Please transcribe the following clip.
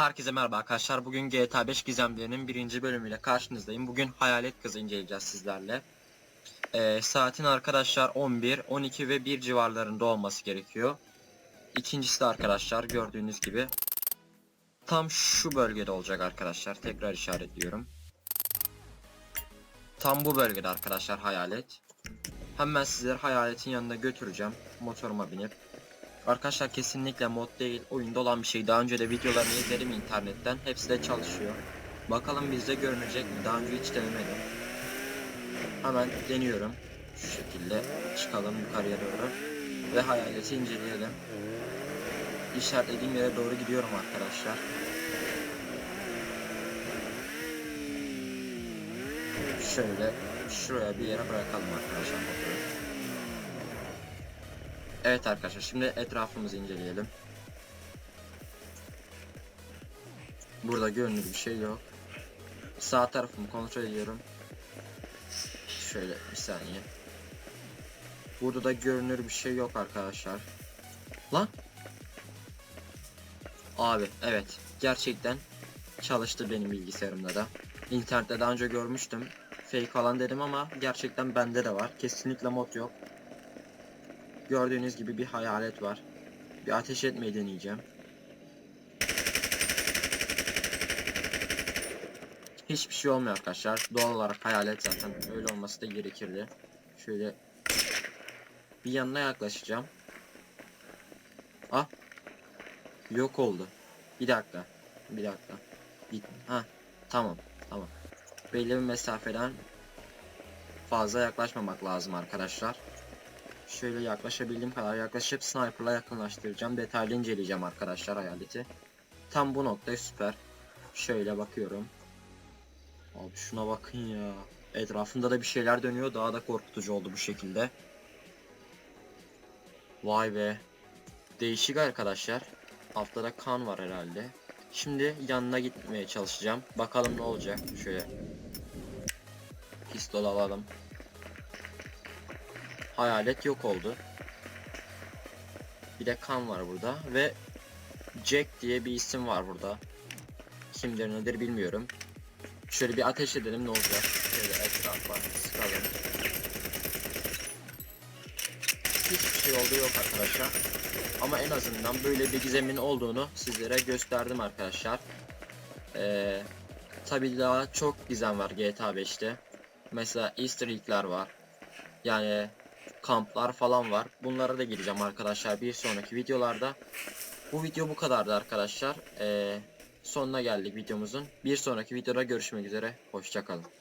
Herkese merhaba arkadaşlar. Bugün GTA 5 gizemlerinin birinci bölümüyle karşınızdayım. Bugün hayalet kızı inceleyeceğiz sizlerle. Ee, saatin arkadaşlar 11, 12 ve 1 civarlarında olması gerekiyor. İkincisi de arkadaşlar gördüğünüz gibi tam şu bölgede olacak arkadaşlar. Tekrar işaretliyorum. Tam bu bölgede arkadaşlar hayalet. Hemen sizleri hayaletin yanına götüreceğim. Motoruma binip. Arkadaşlar kesinlikle mod değil, oyunda olan bir şey. Daha önce de videolarını izledim internetten. Hepsi de çalışıyor. Bakalım bizde görünecek mi? Daha önce hiç denemedim. Hemen deniyorum. Şu şekilde çıkalım yukarıya doğru. Ve hayaleti inceleyelim. İşaretlediğim yere doğru gidiyorum arkadaşlar. Şöyle şuraya bir yere bırakalım arkadaşlar motoru. Evet arkadaşlar şimdi etrafımızı inceleyelim. Burada görünür bir şey yok. Sağ tarafımı kontrol ediyorum. Şöyle bir saniye. Burada da görünür bir şey yok arkadaşlar. Lan. Abi evet gerçekten çalıştı benim bilgisayarımda da. İnternette daha önce görmüştüm. Fake falan dedim ama gerçekten bende de var. Kesinlikle mod yok. Gördüğünüz gibi bir hayalet var. Bir ateş etmeyi deneyeceğim. Hiçbir şey olmuyor arkadaşlar. Doğal olarak hayalet zaten öyle olması da gerekirdi. Şöyle bir yanına yaklaşacağım. Ah. Yok oldu. Bir dakika. Bir dakika. Bir... Ha. Tamam. Tamam. Belli bir mesafeden fazla yaklaşmamak lazım arkadaşlar. Şöyle yaklaşabildiğim kadar yaklaşıp sniper'la yakınlaştıracağım. Detaylı inceleyeceğim arkadaşlar hayaleti. Tam bu nokta süper. Şöyle bakıyorum. Abi şuna bakın ya. Etrafında da bir şeyler dönüyor. Daha da korkutucu oldu bu şekilde. Vay be. Değişik arkadaşlar. Altta kan var herhalde. Şimdi yanına gitmeye çalışacağım. Bakalım ne olacak. Şöyle. Pistol alalım. Hayalet yok oldu. Bir de kan var burada ve Jack diye bir isim var burada. Kimdir nedir bilmiyorum. Şöyle bir ateş edelim ne olacak. Şöyle etrafa sıkalım. Hiçbir şey olduğu yok arkadaşlar. Ama en azından böyle bir gizemin olduğunu sizlere gösterdim arkadaşlar. Ee, Tabi daha çok gizem var GTA 5'te. Mesela Easter egg'ler var. Yani kamplar falan var. Bunlara da gireceğim arkadaşlar bir sonraki videolarda. Bu video bu kadardı arkadaşlar. Ee, sonuna geldik videomuzun. Bir sonraki videoda görüşmek üzere. Hoşçakalın.